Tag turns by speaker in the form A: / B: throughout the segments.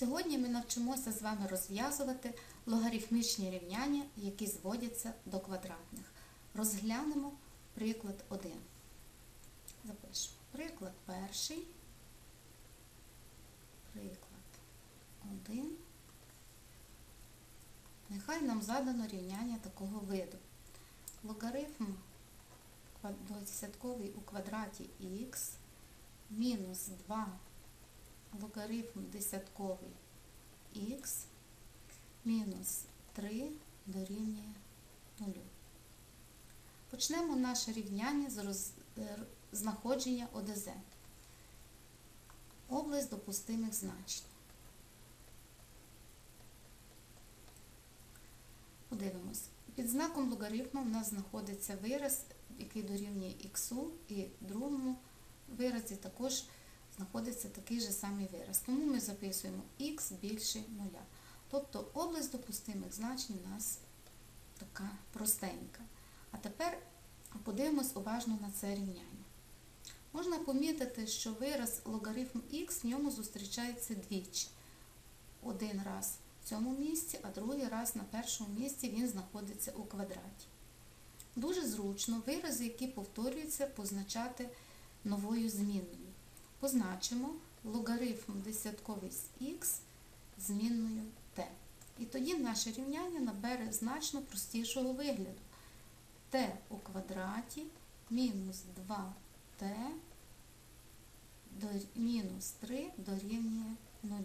A: Сьогодні ми навчимося з вами розв'язувати логарифмічні рівняння, які зводяться до квадратних. Розглянемо приклад 1. Запишемо. Приклад перший. Приклад 1. Нехай нам задано рівняння такого виду. Логарифм квад- у квадраті х мінус 2 логарифм десятковий х мінус 3 дорівнює 0. Почнемо наше рівняння з роз... е, знаходження ОДЗ. Область допустимих значень. Подивимось. Під знаком логарифму в нас знаходиться вираз, який дорівнює х, і другому виразі також знаходиться такий же самий вираз. Тому ми записуємо х більше нуля. Тобто область допустимих значень у нас така простенька. А тепер подивимось уважно на це рівняння. Можна помітити, що вираз логарифм х в ньому зустрічається двічі. Один раз в цьому місці, а другий раз на першому місці він знаходиться у квадраті. Дуже зручно вирази, які повторюються, позначати новою змінною. Позначимо логарифм десятковий з х змінною t. І тоді наше рівняння набере значно простішого вигляду. t у квадраті мінус 2t до- мінус 3 дорівнює 0.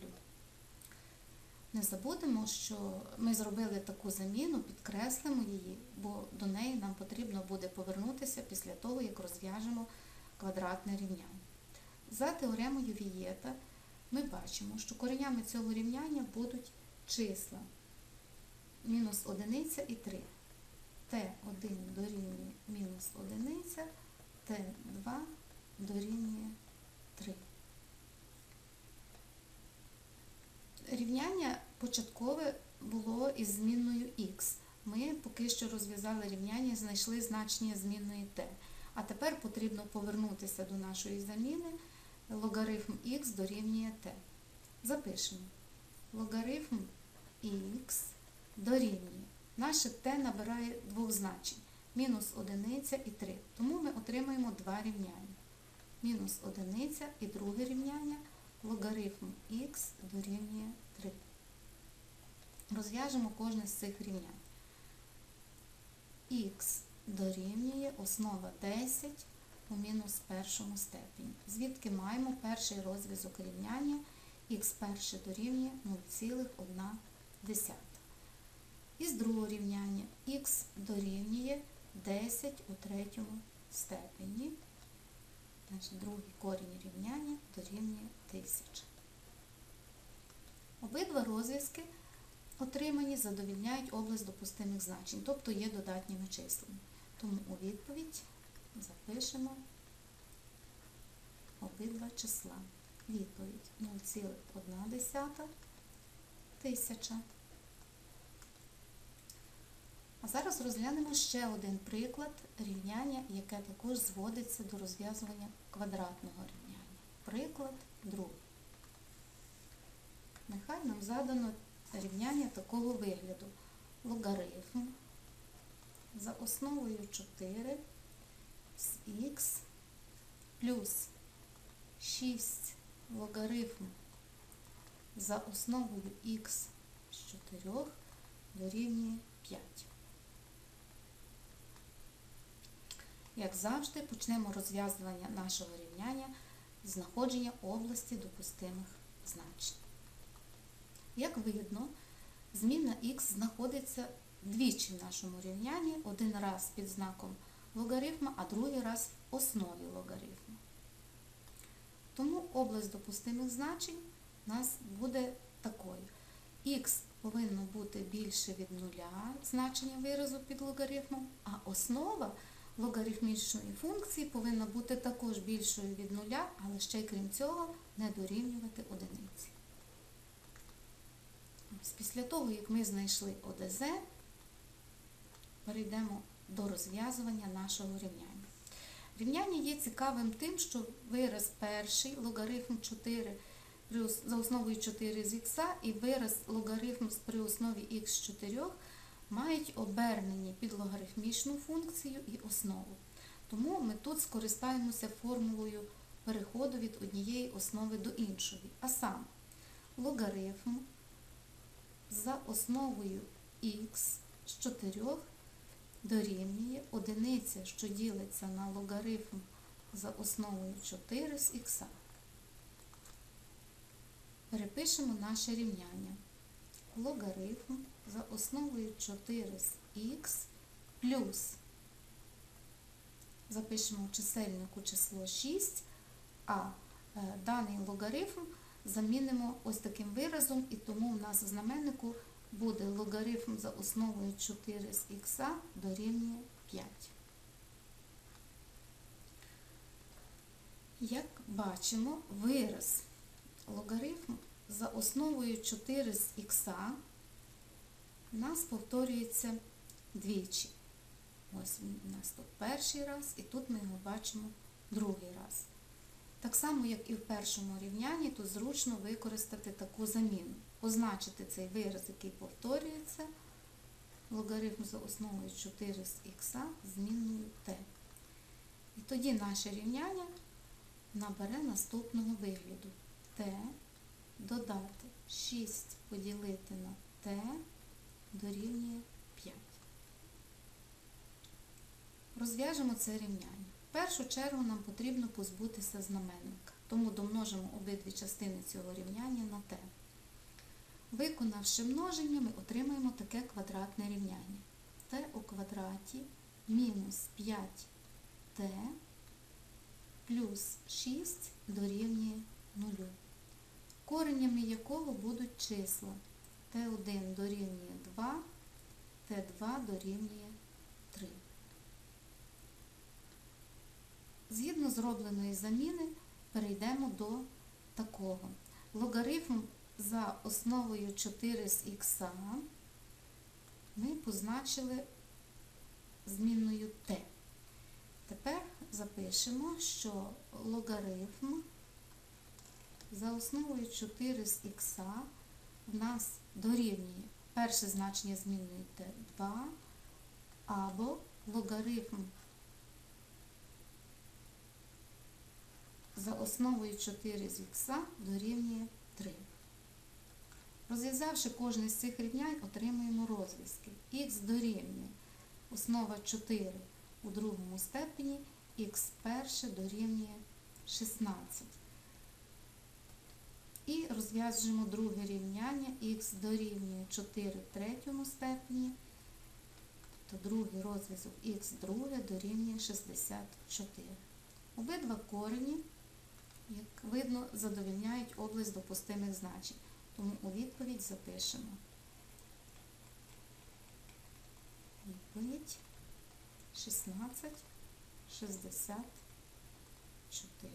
A: Не забудемо, що ми зробили таку заміну, підкреслимо її, бо до неї нам потрібно буде повернутися після того, як розв'яжемо квадратне рівняння. За теоремою Вієта ми бачимо, що коренями цього рівняння будуть числа мінус 1 і 3. Т1 дорівнює мінус 1, Т2 дорівнює 3. Рівняння початкове було із змінною х. Ми поки що розв'язали рівняння знайшли значення змінної t. А тепер потрібно повернутися до нашої заміни. Логарифм х дорівнює t. Запишемо. Логарифм х дорівнює. Наше t набирає двох значень. Мінус 1 і 3. Тому ми отримаємо два рівняння. Мінус 1 і друге рівняння логарифм х дорівнює 3. Розв'яжемо кожне з цих рівнянь. х дорівнює основа 10 у мінус першому степені. Звідки маємо перший розв'язок рівняння х перше дорівнює 0,1. Із другого рівняння х дорівнює 10 у третьому степені. Значить, другий корінь рівняння дорівнює 1000. Обидва розв'язки отримані задовільняють область допустимих значень, тобто є додатніми числами. Тому у відповідь запишемо обидва числа. Відповідь 0,1 тисяча. А зараз розглянемо ще один приклад рівняння, яке також зводиться до розв'язування квадратного рівняння. Приклад другий. Нехай нам задано рівняння такого вигляду. Логарифм за основою 4 з х плюс 6 логарифм за основою х з 4 дорівнює 5. Як завжди, почнемо розв'язування нашого рівняння з знаходження області допустимих значень. Як видно, змінна х знаходиться двічі в нашому рівнянні, один раз під знаком логарифма, а другий раз основі логарифму. Тому область допустимих значень у нас буде такою. х повинно бути більше від нуля значення виразу під логарифмом, а основа логарифмічної функції повинна бути також більшою від нуля, але ще й крім цього не дорівнювати одиниці. Після того, як ми знайшли ОДЗ, перейдемо до розв'язування нашого рівняння. Рівняння є цікавим тим, що вираз перший, логарифм 4 при за основою 4 з х і вираз логарифм при основі х з 4 мають обернені під логарифмічну функцію і основу. Тому ми тут скористаємося формулою переходу від однієї основи до іншої. А саме логарифм за основою х з 4 дорівнює одиниця, що ділиться на логарифм за основою 4 з х. Перепишемо наше рівняння. Логарифм за основою 4 з х плюс запишемо в чисельнику число 6, а е, даний логарифм замінимо ось таким виразом, і тому в нас в знаменнику буде логарифм за основою 4 з х дорівнює 5. Як бачимо, вираз логарифм за основою 4 з х у нас повторюється двічі. Ось він у нас тут перший раз, і тут ми його бачимо другий раз. Так само, як і в першому рівнянні, тут зручно використати таку заміну. Позначити цей вираз, який повторюється, логарифм за основою 4 з х змінною t. І тоді наше рівняння набере наступного вигляду. t додати 6 поділити на t дорівнює 5. Розв'яжемо це рівняння. В першу чергу нам потрібно позбутися знаменника, тому домножимо обидві частини цього рівняння на t. Виконавши множення, ми отримаємо таке квадратне рівняння. t у квадраті мінус 5t плюс 6 дорівнює 0, коренями якого будуть числа t1 дорівнює 2, t2 дорівнює 3. Згідно зробленої заміни, перейдемо до такого. Логарифм за основою 4 з х ми позначили змінною t. Тепер запишемо, що логарифм за основою 4 з х в нас дорівнює перше значення змінної t2 або логарифм за основою 4 з х дорівнює 3. Розв'язавши кожне з цих рівнянь, отримуємо розв'язки. х дорівнює основа 4 у другому степені, х перше дорівнює 16. І розв'яжемо друге рівняння, х дорівнює 4 в третьому степені, тобто другий розв'язок х друге дорівнює 64. Обидва корені, як видно, задовільняють область допустимих значень. Тому у відповідь запишемо. Відповідь 16, 64.